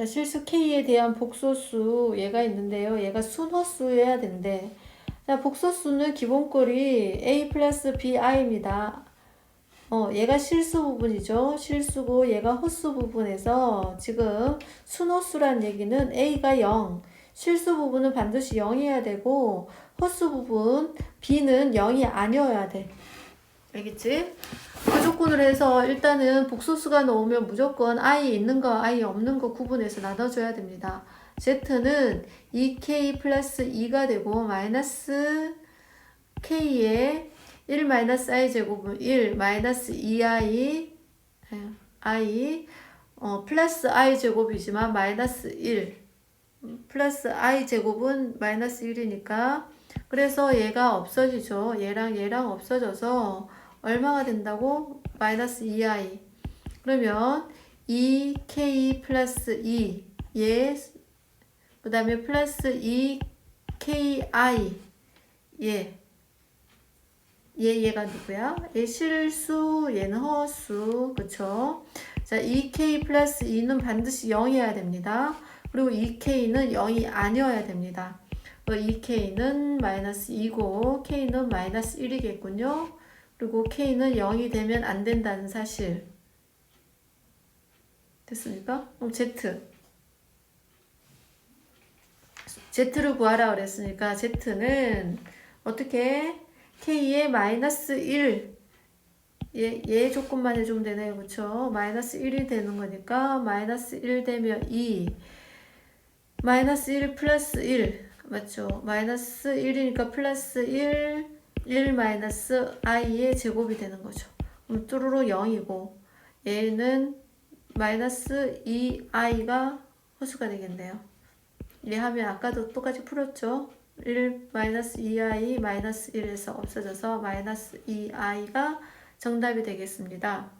자, 실수 K에 대한 복소수 얘가 있는데요. 얘가 순허수여야 된대. 자, 복소수는 기본꼴이 A 플러스 BI입니다. 어, 얘가 실수 부분이죠. 실수고 얘가 헛수 부분에서 지금 순호수란 얘기는 A가 0, 실수 부분은 반드시 0이어야 되고 헛수 부분 B는 0이 아니어야 돼. 알겠지? 그 해서 일단은 복소수가 나오면 무조건 I 있는 거, I 없는 거 구분해서 나눠줘야 됩니다. Z는 2K 플러스 2가 되고 마이너스 K에 1 마이너스 i 제곱은 1 마이너스 2i i 어, 플러스 i 제곱이지만 마이너스 1 플러스 i 제곱은 마이너스 1이니까 그래서 얘가 없어지죠. 얘랑 얘랑 없어져서 얼마가 된다고? 마이너스 2i 그러면 2k 플러스 2 얘, 그 다음에 플러스 2ki 얘 얘, 얘가 누구야? 얘 실수, 얘는 허수, 그쵸? 자, 2k 플러스 2는 반드시 0이어야 됩니다. 그리고 2k는 0이 아니어야 됩니다. 2k는 마이너스 2고, k는 마이너스 1이겠군요. 그리고 k는 0이 되면 안 된다는 사실. 됐습니까? 그럼 z. z를 구하라 그랬으니까 z는 어떻게 k의 마이너스 1 얘, 얘 조건만 해주면 되네요. 그쵸? 마이너스 1이 되는 거니까 마이너스 1 되면 2 마이너스 1 플러스 1 맞죠? 마이너스 1이니까 플러스 1 1 마이너스 i의 제곱이 되는 거죠. 그럼 뚜루루 0이고 얘는 마이너스 2i가 허수가 되겠네요. 얘 하면 아까도 똑같이 풀었죠? 1 마이너스 2i 마이너스 1에서 없어져서 마이너스 2i가 정답이 되겠습니다.